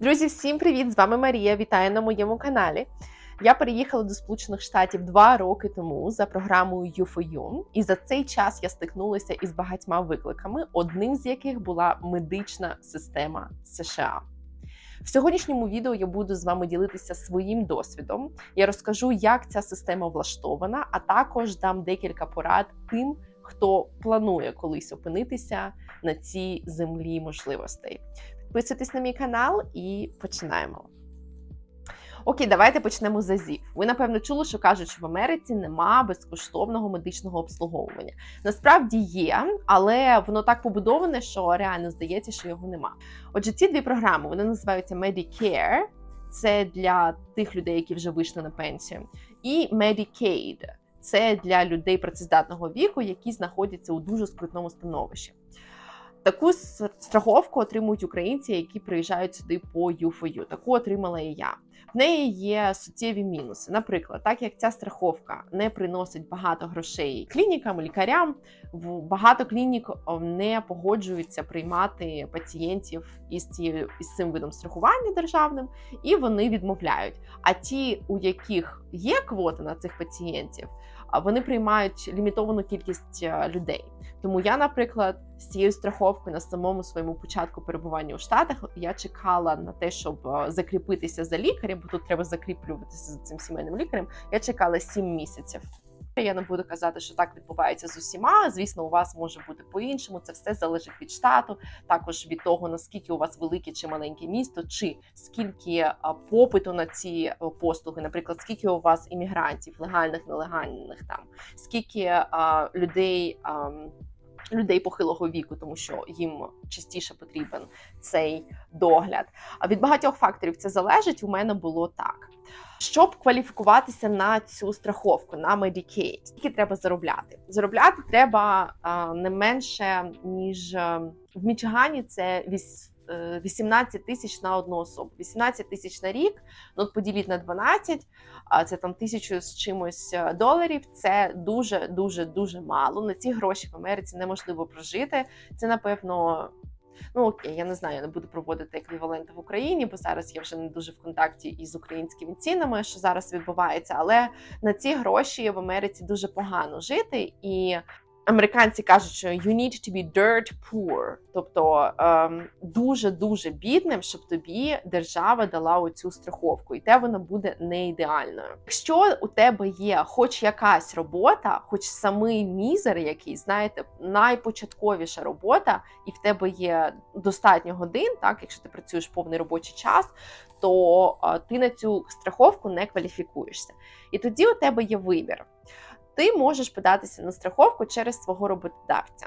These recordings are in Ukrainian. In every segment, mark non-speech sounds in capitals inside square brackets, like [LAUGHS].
Друзі, всім привіт! З вами Марія. Вітаю на моєму каналі. Я переїхала до Сполучених Штатів два роки тому за програмою U4U, і за цей час я стикнулася із багатьма викликами, одним з яких була медична система США. В сьогоднішньому відео я буду з вами ділитися своїм досвідом. Я розкажу, як ця система влаштована, а також дам декілька порад тим, хто планує колись опинитися на цій землі можливостей. Підписуйтесь на мій канал і починаємо. Окей, давайте почнемо з АЗІВ. Ви напевно чули, що кажуть, що в Америці нема безкоштовного медичного обслуговування. Насправді є, але воно так побудоване, що реально здається, що його нема. Отже, ці дві програми вони називаються Medicare, це для тих людей, які вже вийшли на пенсію, і Medicaid це для людей працездатного віку, які знаходяться у дуже скрутному становищі. Таку страховку отримують українці, які приїжджають сюди по U4U. Таку отримала і я. В неї є суттєві мінуси. Наприклад, так як ця страховка не приносить багато грошей клінікам, лікарям, багато клінік не погоджуються приймати пацієнтів із цією із цим видом страхування державним, і вони відмовляють. А ті, у яких є квота на цих пацієнтів, вони приймають лімітовану кількість людей. Тому я, наприклад, з цією страховкою на самому своєму початку перебування у Штатах я чекала на те, щоб закріпитися за лікарем, бо тут треба закріплюватися за цим сімейним лікарем. Я чекала 7 місяців. Я не буду казати, що так відбувається з усіма. Звісно, у вас може бути по-іншому. Це все залежить від штату, також від того наскільки у вас велике чи маленьке місто, чи скільки попиту на ці послуги, наприклад, скільки у вас іммігрантів, легальних, нелегальних там, скільки а, людей. А, Людей похилого віку, тому що їм частіше потрібен цей догляд. А від багатьох факторів це залежить. У мене було так. Щоб кваліфікуватися на цю страховку на Medicaid, скільки треба заробляти? Заробляти треба а, не менше ніж в Мічигані. Це 18 тисяч на одну особу. 18 тисяч на рік. Ну поділіть на 12, а це там тисячу з чимось доларів. Це дуже дуже дуже мало. На ці гроші в Америці неможливо прожити. Це напевно. Ну окей, я не знаю, я не буду проводити еквіваленти в Україні, бо зараз я вже не дуже в контакті із українськими цінами, що зараз відбувається. Але на ці гроші в Америці дуже погано жити, і Американці кажуть, що you need to be dirt poor, тобто дуже дуже бідним, щоб тобі держава дала оцю страховку, і те вона буде не ідеальною. Якщо у тебе є хоч якась робота, хоч самий мізер, який знаєте, найпочатковіша робота, і в тебе є достатньо годин, так якщо ти працюєш повний робочий час, то ти на цю страховку не кваліфікуєшся. І тоді у тебе є вибір ти можеш податися на страховку через свого роботодавця.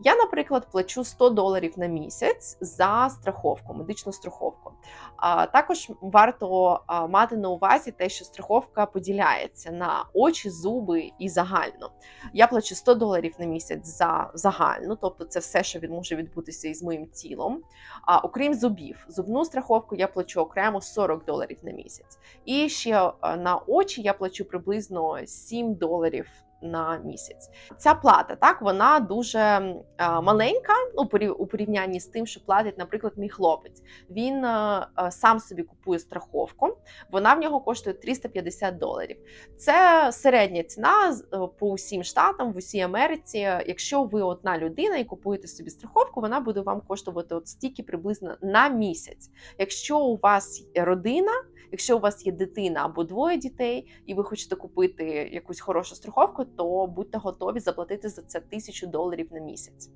Я, наприклад, плачу 100 доларів на місяць за страховку, медичну страховку. А також варто мати на увазі те, що страховка поділяється на очі, зуби і загально. Я плачу 100 доларів на місяць за загальну, тобто це все, що може відбутися із моїм тілом. А окрім зубів, зубну страховку я плачу окремо 40 доларів на місяць. І ще на очі я плачу приблизно 7 доларів на місяць. Ця плата так вона дуже маленька ну, у порівнянні з тим, що платить, наприклад, мій хлопець. Він а, сам собі купує страховку, вона в нього коштує 350 доларів. Це середня ціна по усім штатам, в усій Америці. Якщо ви одна людина і купуєте собі страховку, вона буде вам коштувати от стільки приблизно на місяць. Якщо у вас родина, Якщо у вас є дитина або двоє дітей, і ви хочете купити якусь хорошу страховку, то будьте готові заплатити за це тисячу доларів на місяць.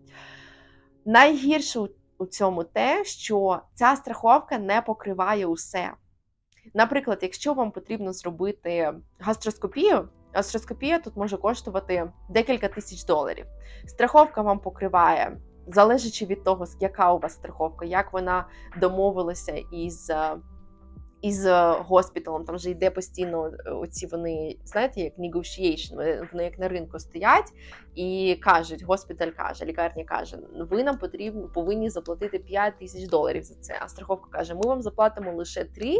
Найгірше у цьому те, що ця страховка не покриває усе. Наприклад, якщо вам потрібно зробити гастроскопію, гастроскопія тут може коштувати декілька тисяч доларів. Страховка вам покриває, залежачи від того, яка у вас страховка, як вона домовилася із із е, госпіталом, там вже йде постійно е, оці вони, знаєте, як negotiation, вони як на ринку стоять і кажуть, госпіталь каже, лікарня каже, ви нам потрібно повинні заплатити 5 тисяч доларів за це. А страховка каже, ми вам заплатимо лише 3,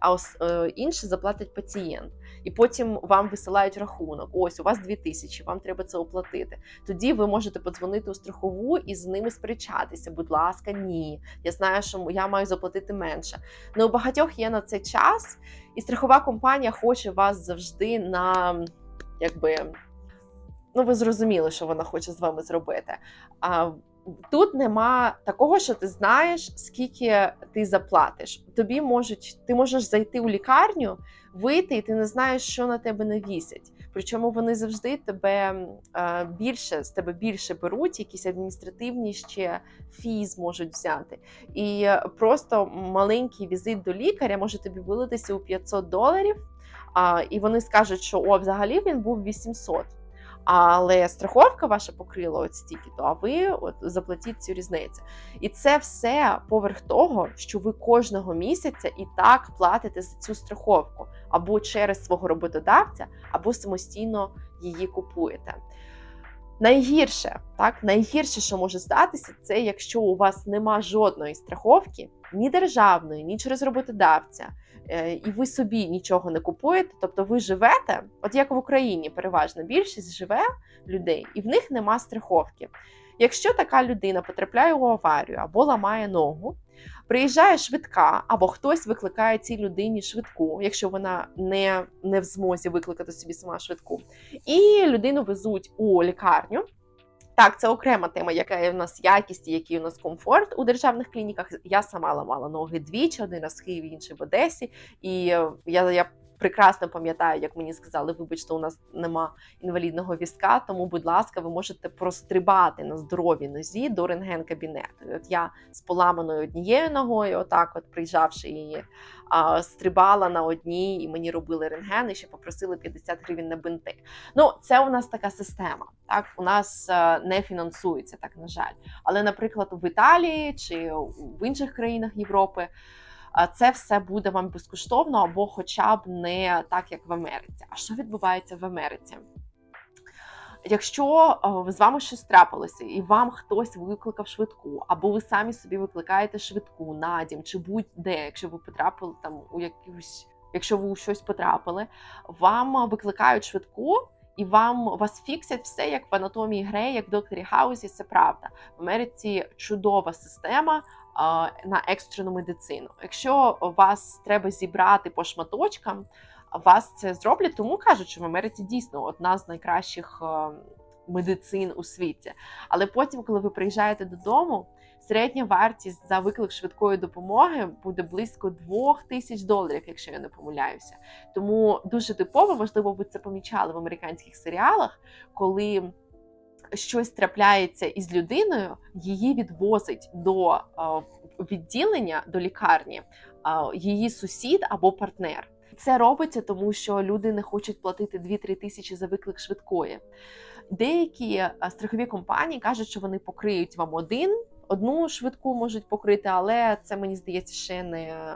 а е, інше заплатить пацієнт. І потім вам висилають рахунок. Ось у вас 2 тисячі, вам треба це оплатити. Тоді ви можете подзвонити у страхову і з ними сперечатися. Будь ласка, ні. Я знаю, що я маю заплатити менше. Ну у багатьох є на це час, і страхова компанія хоче вас завжди на якби. Ну, ви зрозуміли, що вона хоче з вами зробити. А тут нема такого, що ти знаєш, скільки ти заплатиш. Тобі можуть, ти можеш зайти у лікарню, вийти, і ти не знаєш, що на тебе навісять. Причому вони завжди тебе е, більше з тебе більше беруть, якісь адміністративні ще фіз можуть взяти. І просто маленький візит до лікаря може тобі вилитися у 500 доларів. А, І вони скажуть, що о, взагалі він був 800. Але страховка ваша покрила от стільки, то а ви от заплатіть цю різницю. І це все поверх того, що ви кожного місяця і так платите за цю страховку або через свого роботодавця, або самостійно її купуєте. Найгірше, так, найгірше, що може статися, це якщо у вас нема жодної страховки, ні державної, ні через роботодавця, і ви собі нічого не купуєте. Тобто ви живете, от як в Україні, переважна більшість живе людей, і в них нема страховки. Якщо така людина потрапляє у аварію або ламає ногу, приїжджає швидка, або хтось викликає цій людині швидку, якщо вона не, не в змозі викликати собі сама швидку, і людину везуть у лікарню. Так, це окрема тема, яка в нас якість і який у нас комфорт у державних клініках. Я сама ламала ноги двічі, один раз в Києві, інший в Одесі. І я я прекрасно пам'ятаю, як мені сказали, вибачте, у нас нема інвалідного візка, тому, будь ласка, ви можете прострибати на здоровій нозі до рентген-кабінету. От я з поламаною однією ногою, отак, от приїжджавши її, а, стрибала на одній, і мені робили рентген, і ще попросили 50 гривень на бинти. Ну, це у нас така система. Так, у нас а, не фінансується, так на жаль. Але, наприклад, в Італії чи в інших країнах Європи це все буде вам безкоштовно або, хоча б не так, як в Америці. А що відбувається в Америці? Якщо з вами щось трапилося, і вам хтось викликав швидку, або ви самі собі викликаєте швидку на дім, чи будь-де, якщо ви потрапили там у якусь, якщо ви у щось потрапили, вам викликають швидку. І вам вас фіксять все як в анатомії Грей, як в докторі Хаузі. Це правда. В Америці чудова система на екстрену медицину. Якщо вас треба зібрати по шматочкам, вас це зроблять, тому кажуть, що в Америці дійсно одна з найкращих медицин у світі. Але потім, коли ви приїжджаєте додому, середня вартість за виклик швидкої допомоги буде близько 2 тисяч доларів, якщо я не помиляюся. Тому дуже типово, можливо, ви це помічали в американських серіалах, коли щось трапляється із людиною, її відвозить до відділення, до лікарні, її сусід або партнер. Це робиться, тому що люди не хочуть платити 2-3 тисячі за виклик швидкої. Деякі страхові компанії кажуть, що вони покриють вам один, одну швидку можуть покрити, але це мені здається ще не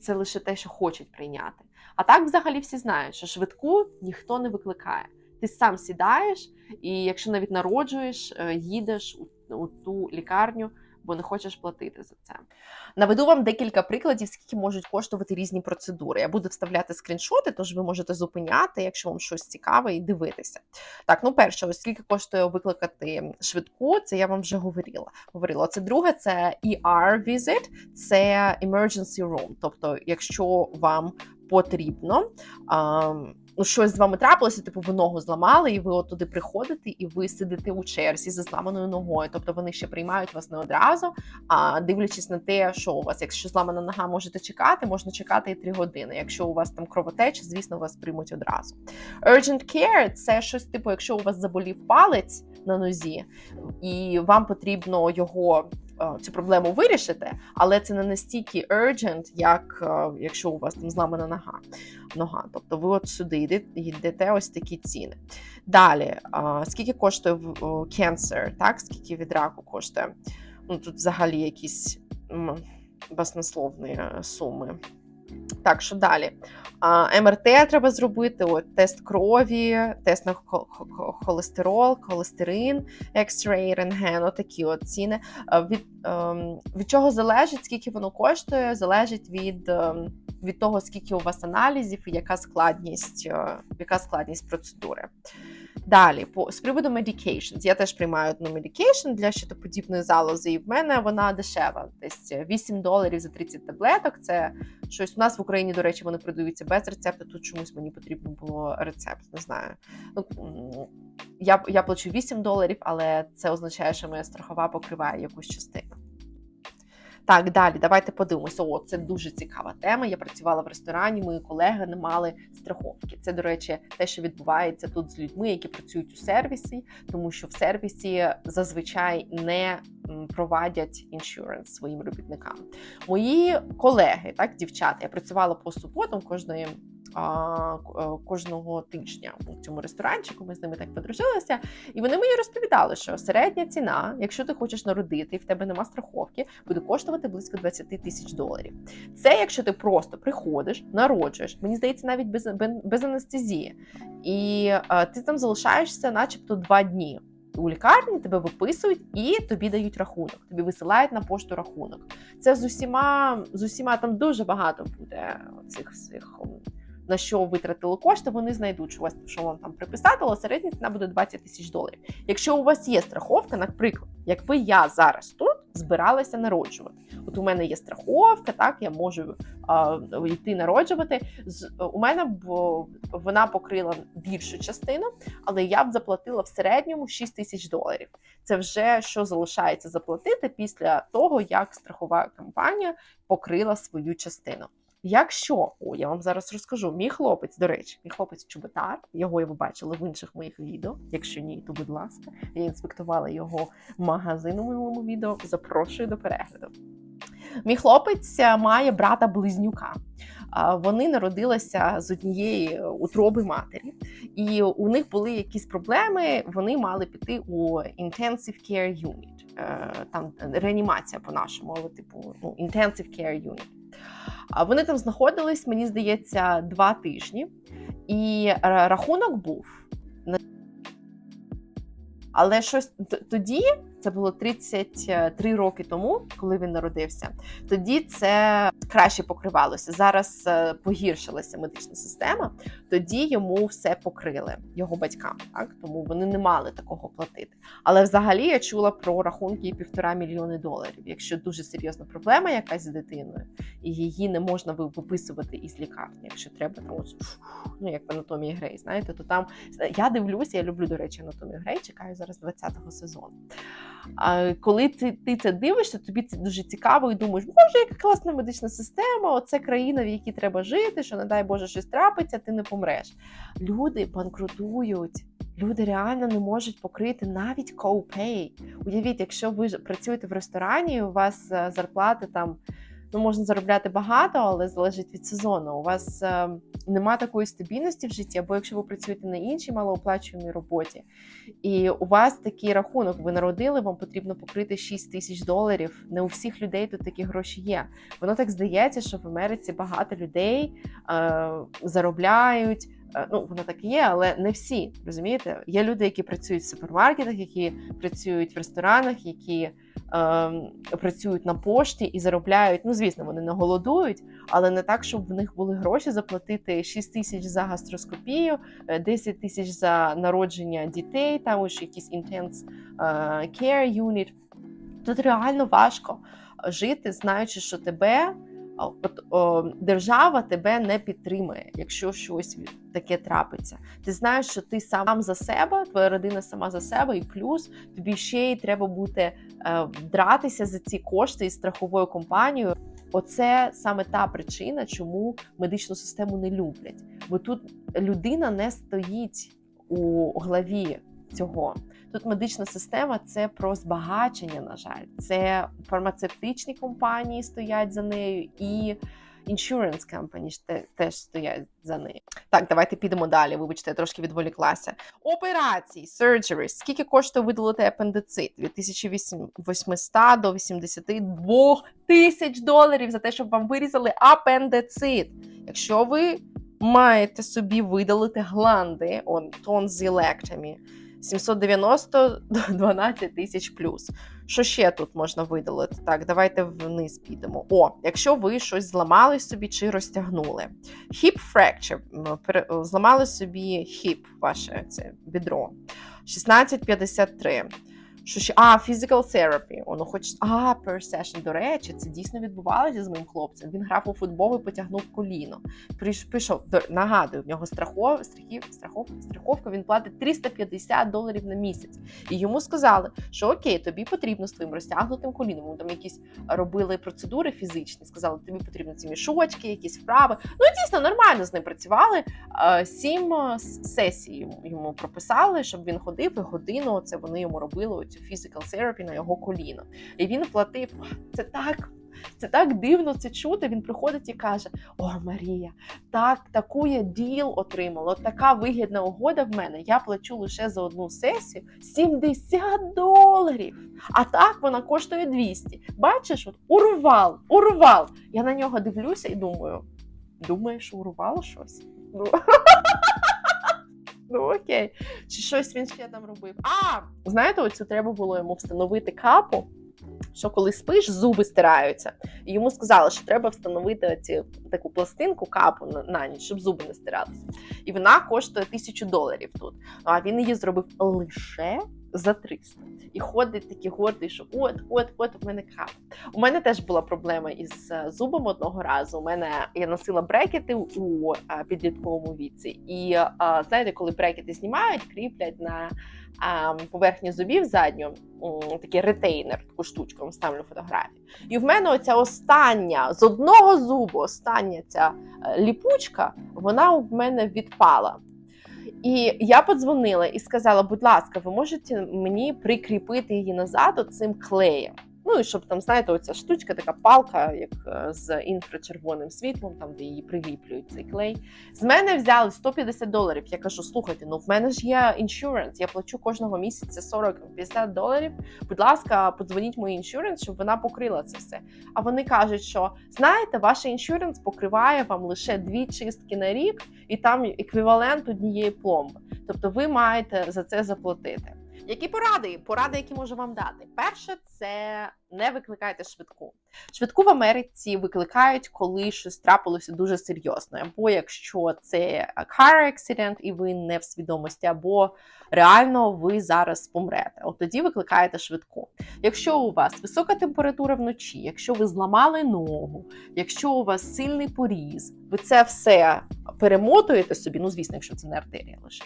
це лише те, що хочуть прийняти. А так, взагалі, всі знають, що швидку ніхто не викликає. Ти сам сідаєш, і якщо навіть народжуєш, е, їдеш у, у ту лікарню, бо не хочеш платити за це. Наведу вам декілька прикладів, скільки можуть коштувати різні процедури. Я буду вставляти скріншоти, тож ви можете зупиняти, якщо вам щось цікаве, і дивитися. Так, ну перше, ось скільки коштує викликати швидку, це я вам вже говорила. Говорила. Це друге, це ER visit, це emergency room. Тобто, якщо вам потрібно ну, щось з вами трапилося, типу ви ногу зламали, і ви от туди приходите, і ви сидите у черзі за зламаною ногою. Тобто вони ще приймають вас не одразу, а дивлячись на те, що у вас, якщо зламана нога, можете чекати, можна чекати і три години. Якщо у вас там кровотеча, звісно, вас приймуть одразу. Urgent care – це щось типу, якщо у вас заболів палець на нозі, і вам потрібно його цю проблему вирішите, але це не настільки urgent, як е, якщо у вас там зламана нога. нога. Тобто ви от сюди йдете, йдете ось такі ціни. Далі, е, скільки коштує cancer, так? скільки від раку коштує? Ну, Тут взагалі якісь баснословні суми. Так, що далі? МРТ треба зробити, от, тест крові, тест на хо- хо- холестерол, холестерин, X-ray, рентген, отакі от ціни. Від, ем, від чого залежить, скільки воно коштує, залежить від, ем, від того, скільки у вас аналізів і яка складність, е, яка складність процедури. Далі, по з приводу medications. Я теж приймаю одну medication для щитоподібної залози, і в мене вона дешева. Десь 8 доларів за 30 таблеток. Це щось у нас в Україні, до речі, вони продаються без рецепту. Тут чомусь мені потрібно було рецепт. Не знаю. Ну я, я плачу 8 доларів, але це означає, що моя страхова покриває якусь частину. Так, далі, давайте подивимося. О, це дуже цікава тема. Я працювала в ресторані, мої колеги не мали страховки. Це, до речі, те, що відбувається тут з людьми, які працюють у сервісі, тому що в сервісі зазвичай не провадять іншуренс своїм робітникам. Мої колеги, так, дівчата, я працювала по суботам кожної. А, е, Кожного тижня у цьому ресторанчику ми з ними так подружилися, і вони мені розповідали, що середня ціна, якщо ти хочеш народити і в тебе нема страховки, буде коштувати близько 20 тисяч доларів. Це якщо ти просто приходиш, народжуєш, мені здається, навіть без, без, анестезії, і е, ти там залишаєшся, начебто, два дні. У лікарні тебе виписують і тобі дають рахунок. Тобі висилають на пошту рахунок. Це з усіма з усіма там дуже багато буде цих всіх. На що витратили кошти, вони знайдуть, що у вас вам там приписати, але середня ціна буде 20 тисяч доларів. Якщо у вас є страховка, наприклад, якби я зараз тут збиралася народжувати, от у мене є страховка, так я можу а, йти народжувати. З у мене б вона покрила більшу частину, але я б заплатила в середньому 6 тисяч доларів. Це вже що залишається заплатити після того, як страхова компанія покрила свою частину. Якщо о, я вам зараз розкажу, мій хлопець, до речі, мій хлопець чоботар, його ви бачили в інших моїх відео. Якщо ні, то будь ласка, я інспектувала його магазин у минулому відео. Запрошую до перегляду. Мій хлопець е, має брата близнюка. Вони народилися з однієї утроби матері, і у них були якісь проблеми. Вони мали піти у Intensive Care Unit. Е, Там реанімація по-нашому, але типу ну, Intensive Care Unit. Вони там знаходились, мені здається, два тижні, і рахунок був. Але щось тоді, це було 33 роки тому, коли він народився. Тоді це краще покривалося. Зараз е, погіршилася медична система. Тоді йому все покрили його батькам, так тому вони не мали такого платити. Але взагалі я чула про рахунки півтора мільйони доларів. Якщо дуже серйозна проблема якась з дитиною, і її не можна виписувати із лікарні, якщо треба там ось, ну як в анатомії Грей, знаєте, то там я дивлюся, я люблю, до речі, анатомію Грей, чекаю зараз 20-го сезону. А коли ти, ти це дивишся, тобі це дуже цікаво і думаєш, боже, яка класна медична система, оце країна, в якій треба жити, що не дай Боже щось трапиться, ти не помреш. Люди банкрутують. Люди реально не можуть покрити навіть co-pay. Уявіть, якщо ви працюєте в ресторані, у вас е, зарплати там ну можна заробляти багато, але залежить від сезону. У вас е, нема такої стабільності в житті, або якщо ви працюєте на іншій малооплачуваній роботі, і у вас такий рахунок, ви народили, вам потрібно покрити 6 тисяч доларів. Не у всіх людей тут такі гроші є. Воно так здається, що в Америці багато людей е, заробляють. Е, Ну, воно так і є, але не всі розумієте. Є люди, які працюють в супермаркетах, які працюють в ресторанах, які е, працюють на пошті і заробляють. Ну, звісно, вони не голодують, але не так, щоб в них були гроші заплатити 6 тисяч за гастроскопію, е, 10 тисяч за народження дітей, там ось якийсь е, care unit. Тут реально важко жити, знаючи, що тебе от, о, держава тебе не підтримує, якщо щось таке трапиться. Ти знаєш, що ти сам за себе, твоя родина сама за себе, і плюс тобі ще й треба бути е, дратися за ці кошти із страховою компанією. Оце саме та причина, чому медичну систему не люблять. Бо тут людина не стоїть у главі цього. Тут медична система це про збагачення, на жаль, це фармацевтичні компанії стоять за нею, і insurance ж теж стоять за нею. Так, давайте підемо далі. Вибачте, я трошки відволіклася. Операції, surgeries. Скільки коштує видалити апендицит? Від 1800 до 82 тисяч доларів за те, щоб вам вирізали апендицит. Якщо ви маєте собі видалити гланди, он тонзілекtomі, 790 12 [LAUGHS] тисяч плюс. Що ще тут можна видалити? Так, давайте вниз підемо. О, якщо ви щось зламали собі чи розтягнули. Hip fracture, зламали собі хіп, ваше це бідро. 1653. Що ще? А, physical therapy. Воно хоч а, session. До речі, це дійсно відбувалося з моїм хлопцем. Він грав у футбол і потягнув коліно. Приш- Пішов до нагадую, в нього страхов, страхів, страховка, страховка. Він платить 350 доларів на місяць. І йому сказали, що окей, тобі потрібно з твоїм розтягнутим коліном. Йому Там якісь робили процедури фізичні. Сказали, тобі потрібно ці мішочки, якісь вправи. Ну дійсно нормально з ним працювали. Сім сесій йому прописали, щоб він ходив і годину. Це вони йому робили оцю physical therapy на його коліно. І він платив. Це так. Це так дивно це чути. Він приходить і каже: О, Марія, так, таку я діл отримала. От така вигідна угода в мене. Я плачу лише за одну сесію 70 доларів. А так вона коштує 200. Бачиш, от урвал, урвал. Я на нього дивлюся і думаю: думаєш, урвало щось? Ну, [LAUGHS] [LAUGHS] ну окей. Чи щось він ще там робив? А, знаєте, оцю треба було йому встановити капу. Що коли спиш, зуби стираються. І йому сказали, що треба встановити оці, таку пластинку капу на, на ніч, щоб зуби не стиралися. І вона коштує тисячу доларів тут. А він її зробив лише за 300. І ходить такий гордий, що от, от, от у мене капа. У мене теж була проблема із е, зубом одного разу. У мене я носила брекети у е, підлітковому віці. І е, знаєте, коли брекети знімають, кріплять на поверхні зубів задню, такий ретейнер, таку штучку, вам ставлю фотографію. І в мене оця остання з одного зубу, остання ця ліпучка, вона в мене відпала. І я подзвонила і сказала: будь ласка, ви можете мені прикріпити її назад оцим клеєм. Ну і щоб там, знаєте, оця штучка, така палка, як е, з інфрачервоним світлом, там де її приліплюють цей клей. З мене взяли 150 доларів. Я кажу: слухайте, ну в мене ж є іншуренс, я плачу кожного місяця 40-50 доларів. Будь ласка, подзвоніть мою іншуренс, щоб вона покрила це все. А вони кажуть, що знаєте, ваш іншуренс покриває вам лише дві чистки на рік, і там еквівалент однієї пломби. Тобто ви маєте за це заплатити. Які поради? Поради, які можу вам дати? Перше, це не викликайте швидку. Швидку в Америці викликають, коли щось трапилося дуже серйозно. Або якщо це car accident і ви не в свідомості, або реально ви зараз помрете. От тоді викликаєте швидку. Якщо у вас висока температура вночі, якщо ви зламали ногу, якщо у вас сильний поріз, ви це все перемотуєте собі, ну звісно, якщо це не артерія лише,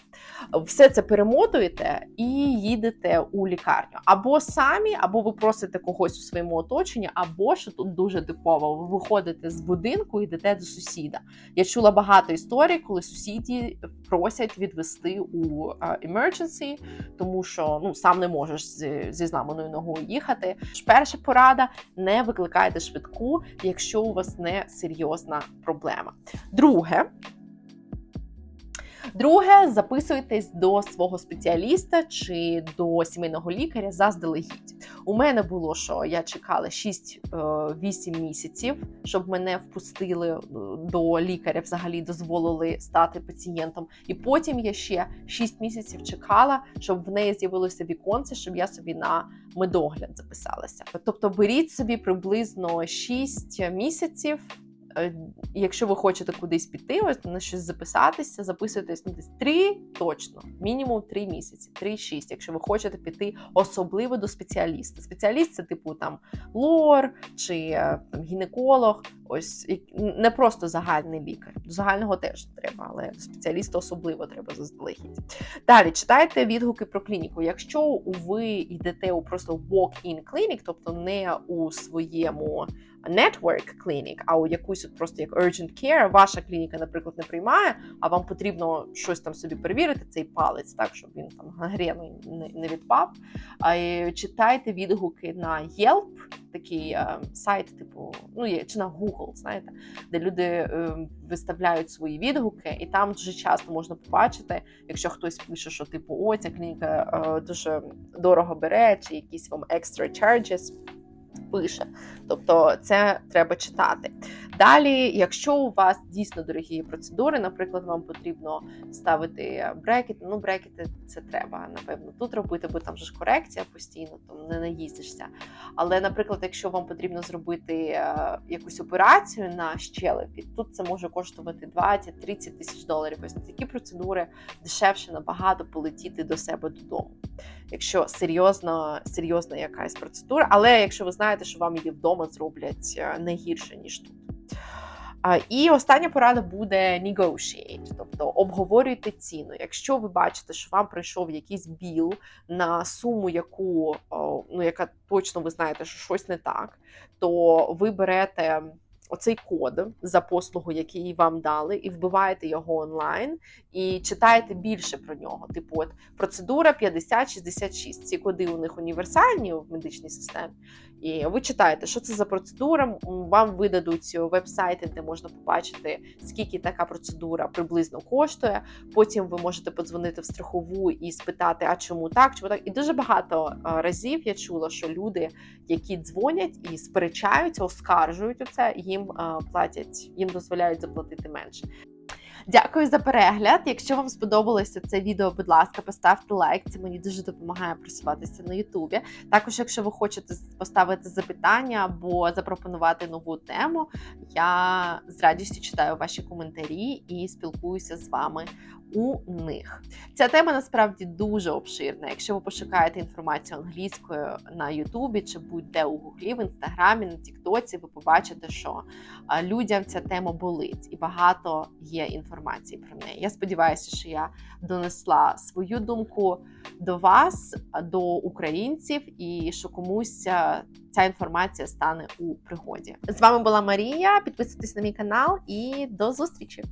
все це перемотуєте і їдете у лікарню. Або самі, або ви просите когось у своєму оточенні, або що тут дуже типово, ви виходите з будинку і йдете до сусіда. Я чула багато історій, коли сусіді просять відвести у а, emergency, тому що ну сам не можеш зі, зі зламаною ногою їхати. Перша порада: не викликайте швидку, якщо у вас не серйозна проблема. Друге. Друге, записуйтесь до свого спеціаліста чи до сімейного лікаря заздалегідь. У мене було, що я чекала 6-8 місяців, щоб мене впустили е, до лікаря, взагалі дозволили стати пацієнтом. І потім я ще 6 місяців чекала, щоб в неї з'явилося віконце, щоб я собі на медогляд записалася. Тобто беріть собі приблизно 6 місяців. Е, Якщо ви хочете кудись піти, ось на щось записатися, записуйтесь ну, десь 3 точно, мінімум 3 місяці, 3-6, якщо ви хочете піти особливо до спеціаліста. Спеціаліст це типу там лор чи е, там, гінеколог, ось не просто загальний лікар. До загального теж треба, але спеціаліста особливо треба заздалегідь. Далі читайте відгуки про клініку. Якщо ви йдете у просто walk-in клінік, тобто не у своєму network клінік, а у якусь от просто як urgent care, ваша клініка, наприклад, не приймає, а вам потрібно щось там собі перевірити, цей палець, так щоб він там гангрену не, відпав. Читайте відгуки на Yelp, такий е, сайт, типу, ну є чи на Google, знаєте, де люди е, виставляють свої відгуки, і там дуже часто можна побачити, якщо хтось пише, що типу, о, ця клініка е, дуже дорого бере, чи якісь вам extra charges, пише. Тобто це треба читати. Далі, якщо у вас дійсно дорогі процедури, наприклад, вам потрібно ставити брекети, ну брекети це треба, напевно, тут робити, бо там ж корекція постійно, там не наїздишся. Але, наприклад, якщо вам потрібно зробити е, якусь операцію на щелепі, тут це може коштувати 20-30 тисяч доларів. Ось такі процедури дешевше набагато полетіти до себе додому. Якщо серйозно, серйозна якась процедура, але якщо ви знаєте, що вам її вдома зроблять е, не гірше, ніж тут. І остання порада буде negotiate, тобто обговорюйте ціну. Якщо ви бачите, що вам прийшов якийсь біл на суму, яку ну яка точно ви знаєте, що щось не так, то ви берете оцей код за послугу, який вам дали, і вбиваєте його онлайн, і читаєте більше про нього. Типу, от процедура 50-66. Ці коди у них універсальні в медичній системі. І ви читаєте, що це за процедура. Вам видадуть веб-сайти, де можна побачити, скільки така процедура приблизно коштує. Потім ви можете подзвонити в страхову і спитати, а чому так, чому так. І дуже багато разів я чула, що люди, які дзвонять і сперечаються, оскаржують оце, їм платять, їм дозволяють заплатити менше. Дякую за перегляд. Якщо вам сподобалося це відео, будь ласка, поставте лайк. Це мені дуже допомагає просуватися на Ютубі. Також, якщо ви хочете поставити запитання або запропонувати нову тему, я з радістю читаю ваші коментарі і спілкуюся з вами у них. Ця тема насправді дуже обширна. Якщо ви пошукаєте інформацію англійською на Ютубі чи будь-де у Гуглі, в інстаграмі, на Тіктоці, ви побачите, що людям ця тема болить, і багато є інформації про неї. Я сподіваюся, що я донесла свою думку до вас, до українців, і що комусь ця інформація стане у пригоді. З вами була Марія. Підписуйтесь на мій канал і до зустрічі!